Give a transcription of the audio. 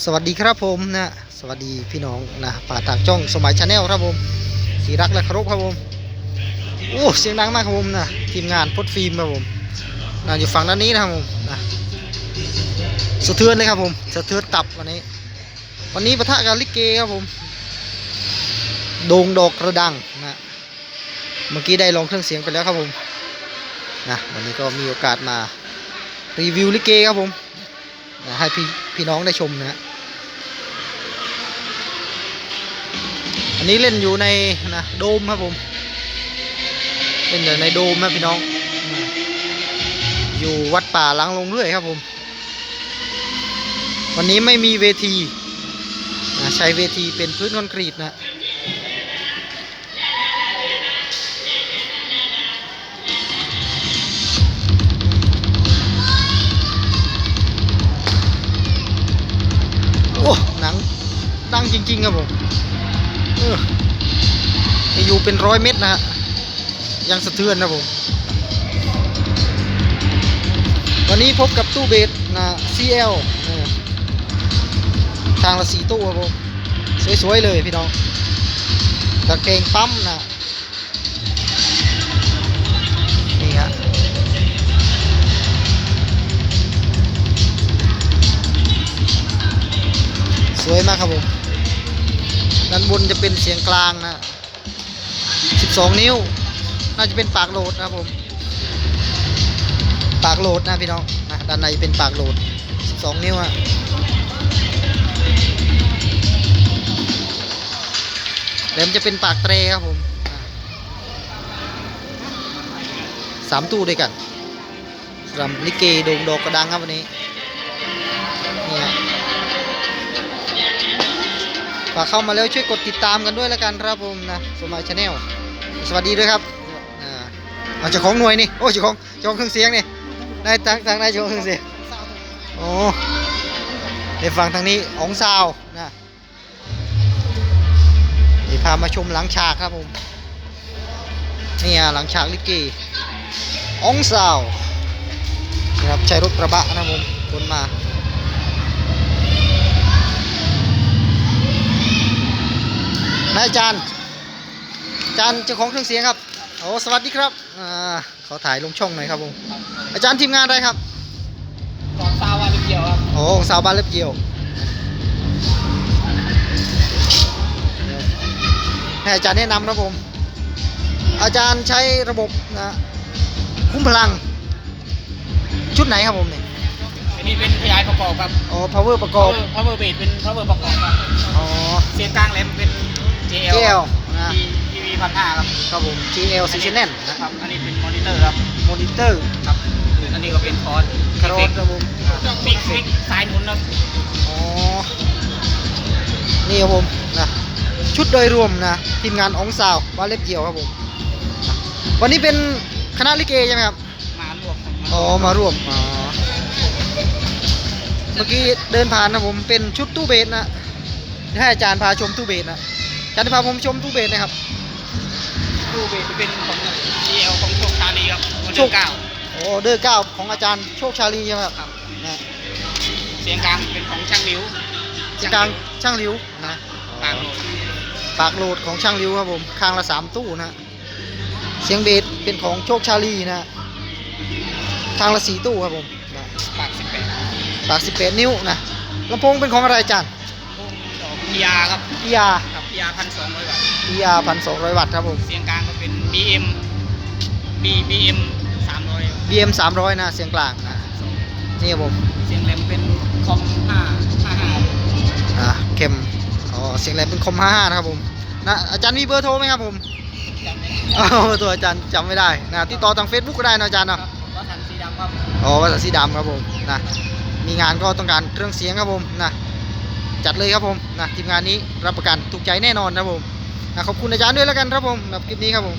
สวัสดีครับผมนะสวัสดีพี่น้องนะป่าตากจ้องสมัยชาแนลครับผมที่รักและเคารพครับผมโอ้เสียงดังมากครับผมนะทีมงานพดฟิล์มครับผมนะอยู่ฝั่งด้านนี้นะครับผมนะสะเทือนเลยครับผมสะเทือนตับวันนี้ วันนี้ปะทะกับลิเกครับผมโด่งดอกกระดังนะเมื่อกี้ได้ลองเครื่องเสียงไปแล้วครับผมนะวันนี้ก็มีโอกาสมารีวิวลิเกครับผมนะให้พี่ พี่น้องได้ชมนะฮะอันนี้เล่นอยู่ในนะโดมครับผม เล่นอยู่ในโดมนะพี่น้อง อยู่วัดป่าล้างลงเรื่อยครับผม วันนี้ไม่มีเวทีนะใช้เวทีเป็นพื้นคอนกรีตนะังจริง ๆ ครับผมเอออยู่เป็นร้อยเม็ดนะฮะยังสะเทือนนะผมวันนี้พบกับตู้เบสนะ CL ทางละสีตู้ครับผม สวย ๆ เลยพี่น้องตะเกงปั๊มนะนี่ฮะสวยมากครับผม ด้านบนจะเป็นเสียงกลางนะ 12 นิ้ว น่าจะเป็นปากโหลดนะครับผม ปากโหลดนะพี่น้องนะด้านในเป็นปากโหลด 12 นิ้วอะเดี๋ยวมันจะเป็นปากเตรครับผมสามตู้ด้วยกันสำหรับลิเกโด่งดอกกระดังครับวันนี้ ฝากเข้ามาแล้วช่วยกดติดตามกันด้วยล้วกันครับผมนะสมัยชาแนลสวัสดีด้วยครับอ่าเอาเจ้าของหน่วยนี่โอ้เจ้าของเจ้าของเครื่องเสียงนี่ได้ทางทางได้เจ้าของเครื่องเสียงโอ้ได้ฟังทางนี้อองซาวนะนี่พามาชมหลังฉากครับผมนี่อะหลังฉากลิเกอองซาวนะครับใช้รถกระบะนะผมคนมา นายอาจารย์อาจารย์เจ้าของเครื่องเสียงครับโอ้สวัสดีครับอ่าขอถ่ายลงช่องหน่อยครับผมอาจารย์ทีมงานอะไรครับกองซาวาลิเกียวครับโอ้ของสาวบ้านเล็บเกี่ยวให้อาจารย์แนะนำนะผม อาจารย์ใช้ระบบนะคุ้มพลัง ชุดไหนครับผมเนี่ยอันนี้เป็นขยายประกอบครับอ๋อ power ประกอบพาวเวอร์เบสเป็นพาวเวอร์ประกอบครับอ๋อเสียงกลางแหลมเป็น JL JL นะทีวีพันห้าครับครับผม GL s e a s i o n นะครับอันนี้เป็นมอนิเตอร์ครับมอนิเตอร์ครับอันนี้ก็เป็นคอร์สคารอนครับผมฟิกฟิกสายหมุนครับอ๋อนี่ครับผมนะชุดโดยรวมนะทีมงานอองซาวบ้านเล็บเกี่ยวครับผมนะวันนี้เป็นคณะลิเกใช่ไหมครับ มารวมครับอ๋อ มาร่วม อ๋อ เมื่อกี้เดินผ่านนะผมเป็นชุดตู้เบสนะให้อาจารย์พาชมตู้เบสนะอา จารย์พาผมชมตู้เบสนะครับตู้เบสจะเป็นของ JL ของโชคชาลีครับโมเดโชลคเก้าโอ้เดอร์เก้าของอาจารย์โชคชาลีใช่ไหมครับครับนะเสียงกลางเป็นของช่างนิ้วที่กลางช่างริ้วนะกลางโหลดปากโหลดของช่างริ้วครับผมข้างละสามตู้นะเสียงเบสเป็นของโชคชาลีนะข้างละสี่ตู้ครับผมนะปากสิบแปดปากสิบแปดนิ้วนะลำโพงเป็นของอะไรอาจารย์วงดอกพีอาครับ PR ครับพีอา พันสองร้อยบาท PR พันสองร้อยวัตต์ครับผม เสียงกลางก็เป็น BM B BM 300 BM สามร้อยนะ เสียงกลางนะนี่ครับผม เสียงแหลมเป็นคอม5 55อ่าเข็มอ๋อ เสียงแหลมเป็นคอม55นะครับผม นะอาจารย์มีเบอร์โทรไหมครับผมจำได้อ๋อเบอร์โทรอาจารย์จำไม่ได้นะติดต่อทาง Facebook ก็ได้นะอาจารย์ครัเนาะบวัสันต์สีดำครับ อ๋อภาษาสีดำครับผมนะมีงานก็ต้องการเครื่องเสียงครับผมนะ จัดเลยครับผมนะทีมงานนี้รับประกันถูกใจแน่นอนครับผมนะขอบคุณอาจารย์ด้วยแล้วกันครับผมสำหรับคลิปนี้ครับผม